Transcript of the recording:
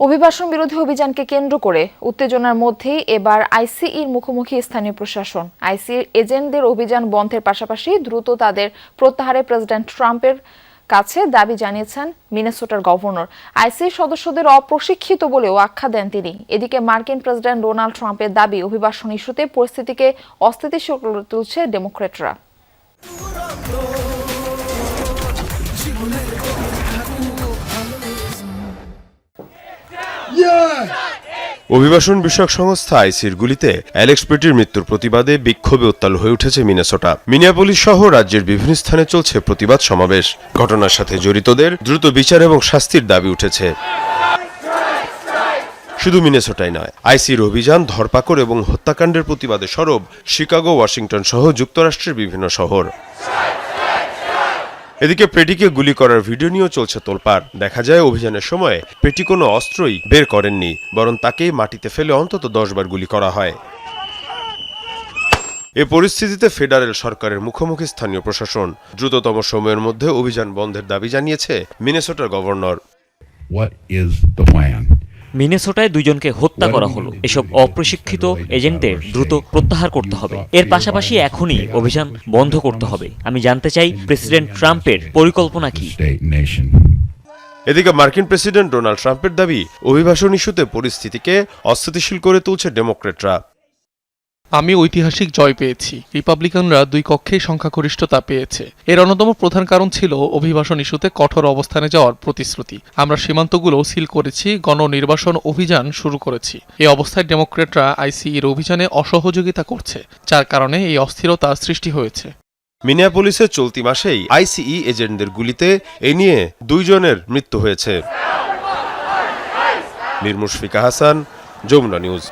অভিবাসন বিরোধী অভিযানকে কেন্দ্র করে উত্তেজনার মধ্যেই এবার আইসিইর মুখোমুখি স্থানীয় প্রশাসন। আইসিইর এজেন্টদের অভিযান বন্ধের পাশাপাশি দ্রুত তাদের প্রত্যাহারে প্রেসিডেন্ট ট্রাম্পের কাছে দাবি জানিয়েছেন মিনেসোটার গভর্নর। আইসির সদস্যদের অপ্রশিক্ষিত বলেও আখ্যা দেন তিনি। এদিকে মার্কিন প্রেসিডেন্ট ডোনাল্ড ট্রাম্পের দাবি, অভিবাসন ইস্যুতে পরিস্থিতিকে অস্থিতিশীল তুলছে ডেমোক্রেটরা। অভিবাসন বিষয়ক সংস্থা আইসির গুলিতে অ্যালেক্স পেটির মৃত্যুর প্রতিবাদে বিক্ষোভে উত্তাল হয়ে উঠেছে মিনেসোটা। মিনিয়াপলিস সহ রাজ্যের বিভিন্ন স্থানে চলছে প্রতিবাদ সমাবেশ। ঘটনার সাথে জড়িতদের দ্রুত বিচার এবং শাস্তির দাবি উঠেছে। শুধু মিনেসোটাই নয়, আইসির অভিযান, ধরপাকড় এবং হত্যাকাণ্ডের প্রতিবাদে সরব শিকাগো, ওয়াশিংটন সহ যুক্তরাষ্ট্রের বিভিন্ন শহর। এদিকে পেটিকে গুলি করার ভিডিও নিয়েও চলছে তোলপাড়। দেখা যায়, অভিযানের সময় পেটি কোনো অস্ত্রই বের করেননি, বরং তাকে মাটিতে ফেলে অন্তত দশবার গুলি করা হয়। এ পরিস্থিতিতে ফেডারেল সরকারের মুখোমুখি স্থানীয় প্রশাসন। দ্রুততম সময়ের মধ্যে অভিযান বন্ধের দাবি জানিয়েছে মিনেসোটার governor. What is the plan? মিনেসোটায় দুজনকে হত্যা করা হলো। এসব অপ্রশিক্ষিত এজেন্টদের দ্রুত প্রত্যাহার করতে হবে। এর পাশাপাশি এখনই অভিযান বন্ধ করতে হবে। আমি জানতে চাই প্রেসিডেন্ট ট্রাম্পের পরিকল্পনা কি? এদিকে মার্কিন প্রেসিডেন্ট ডোনাল্ড ট্রাম্পের দাবি অভিবাসন ইস্যুতে পরিস্থিতিকে অস্থিতিশীল করে তুলছে ডেমোক্রেটরা। আমি ঐতিহাসিক জয় পেয়েছি। রিপাবলিকানরা দুই কক্ষেই সংখ্যাগরিষ্ঠতা পেয়েছে। এর অন্যতম প্রধান কারণ ছিল অভিবাসন ইস্যুতে কঠোর অবস্থানে যাওয়ার প্রতিশ্রুতি। আমরা সীমান্তগুলো সিল করেছি, গণনির্বাসন অভিযান শুরু করেছি। এই অবস্থায় ডেমোক্রেটরা আইসিইর অভিযানে অসহযোগিতা করছে, যার কারণে এই অস্থিরতা সৃষ্টি হয়েছে। মিনিয়াপলিসে চলতি মাসেই আইসিই এজেন্টদের গুলিতে এ নিয়ে দুইজনের মৃত্যু হয়েছে। মীর মুশফিকা হাসান, যমুনা নিউজ।